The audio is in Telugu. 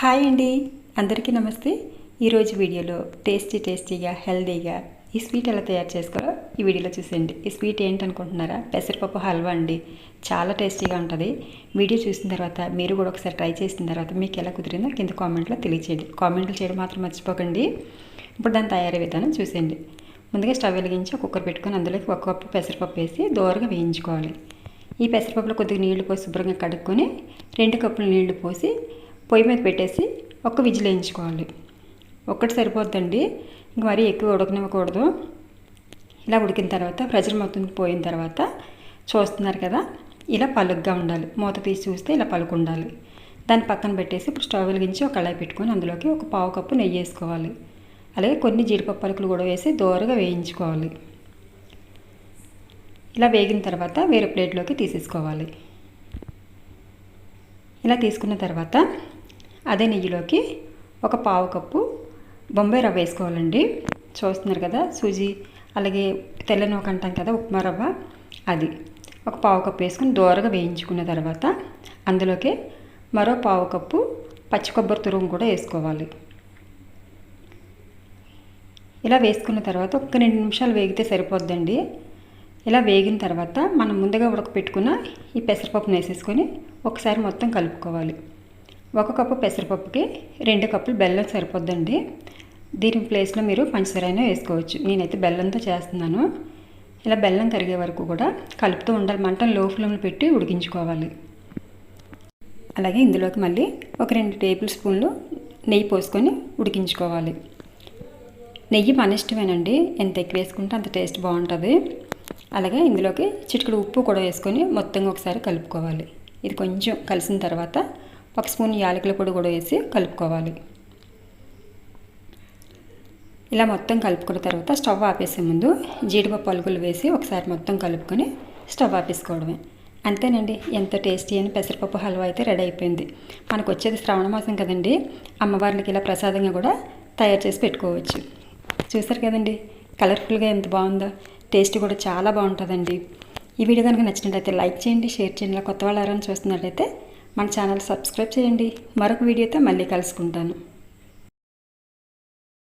హాయ్ అండి. అందరికీ నమస్తే. ఈరోజు వీడియోలో టేస్టీ టేస్టీగా హెల్దీగా ఈ స్వీట్ ఎలా తయారు చేసుకోవాలో ఈ వీడియోలో చూసేయండి. ఈ స్వీట్ ఏంటనుకుంటున్నారా? పెసరపప్పు హల్వా అండి. చాలా టేస్టీగా ఉంటుంది. వీడియో చూసిన తర్వాత మీరు కూడా ఒకసారి ట్రై చేసిన తర్వాత మీకు ఎలా కుదిరిందో కింద కామెంట్లో తెలియచేయండి. కామెంట్లు చేయడం మాత్రం మర్చిపోకండి. ఇప్పుడు దాని తయారీ విధానం చూసేయండి. ముందుగా స్టవ్ వెలిగించి కుక్కర్ పెట్టుకొని అందులోకి ఒక కప్పు పెసరపప్పు వేసి దోరగా వేయించుకోవాలి. ఈ పెసరపప్పులో కొద్దిగా నీళ్ళు పోసి శుభ్రంగా కడుక్కొని రెండు కప్పులు నీళ్ళు పోసి పొయ్యి మీద పెట్టేసి ఒక్క విజిల్ వేయించుకోవాలి. ఒక్కటి సరిపోద్దండి. ఇంక మరీ ఎక్కువ ఉడకనివ్వకూడదు. ఇలా ఉడికిన తర్వాత ప్రెషర్ మొత్తం పోయిన తర్వాత చూస్తున్నారు కదా ఇలా పలుగ్గా ఉండాలి. మూత తీసి చూస్తే ఇలా పలుకు ఉండాలి. దాన్ని పక్కన పెట్టేసి ఇప్పుడు స్టవ్ వెలిగించి ఒక కళాయి పెట్టుకొని అందులోకి ఒక పావు కప్పు నెయ్యి వేసుకోవాలి. అలాగే కొన్ని జీడిపప్పు పలుకులు కూడా వేసి దోరగా వేయించుకోవాలి. ఇలా వేగిన తర్వాత వేరే ప్లేట్లోకి తీసేసుకోవాలి. ఇలా తీసుకున్న తర్వాత అదే నెయ్యిలోకి ఒక పావు కప్పు బొంబాయి రవ్వ వేసుకోవాలండి. చూస్తున్నారు కదా సూజీ అలాగే తెల్లని ఒక అంటాం కదా ఉప్మా రవ్వ అది. ఒక పావు కప్పు వేసుకుని దోరగా వేయించుకున్న తర్వాత అందులోకి మరో పావు కప్పు పచ్చి కొబ్బరి తురుము కూడా వేసుకోవాలి. ఇలా వేసుకున్న తర్వాత ఒక రెండు నిమిషాలు వేగితే సరిపోద్దండి. ఇలా వేగిన తర్వాత మనం ముందుగా ఉడకపెట్టుకున్న ఈ పెసరపప్పును వేసేసుకొని ఒకసారి మొత్తం కలుపుకోవాలి. ఒక కప్పు పెసరపప్పుకి రెండు కప్పులు బెల్లం సరిపోద్దండి. దీని ప్లేస్లో మీరు పంచదార అయినా వేసుకోవచ్చు. నేనైతే బెల్లంతో చేస్తున్నాను. ఇలా బెల్లం కరిగే వరకు కూడా కలుపుతూ ఉండాలి. మంట లో ఫ్లేమ్లో పెట్టి ఉడికించుకోవాలి. అలాగే ఇందులోకి మళ్ళీ ఒక రెండు టేబుల్ స్పూన్లు నెయ్యి పోసుకొని ఉడికించుకోవాలి. నెయ్యి మన ఇష్టమేనండి. ఎంత ఎక్కువ వేసుకుంటే అంత టేస్ట్ బాగుంటుంది. అలాగే ఇందులోకి చిటికడు ఉప్పు కూడా వేసుకొని మొత్తంగా ఒకసారి కలుపుకోవాలి. ఇది కొంచెం కలిసిన తర్వాత ఒక స్పూన్ యాలకుల పొడి కూడా వేసి కలుపుకోవాలి. ఇలా మొత్తం కలుపుకున్న తర్వాత స్టవ్ ఆపేసే ముందు జీడిపప్పు పలుకులు వేసి ఒకసారి మొత్తం కలుపుకొని స్టవ్ ఆపేసుకోవడమే. అంతేనండి ఎంత టేస్టీ అని పెసరపప్పు హల్వా అయితే రెడీ అయిపోయింది. మనకు వచ్చేది శ్రావణ మాసం కదండి అమ్మవారికి ఇలా ప్రసాదంగా కూడా తయారు చేసి పెట్టుకోవచ్చు. చూసారు కదండి కలర్ఫుల్గా ఎంత బాగుందో టేస్ట్ కూడా చాలా బాగుంటుందండి. ఈ వీడియో కనుక నచ్చినట్లయితే లైక్ చేయండి షేర్ చేయండి. ఇలా కొత్త వాళ్ళు ఎవరైనా చూస్తున్నట్లయితే మన ఛానల్ సబ్స్క్రైబ్ చేయండి. మరొక వీడియోతో మళ్ళీ కలుసుకుంటాను.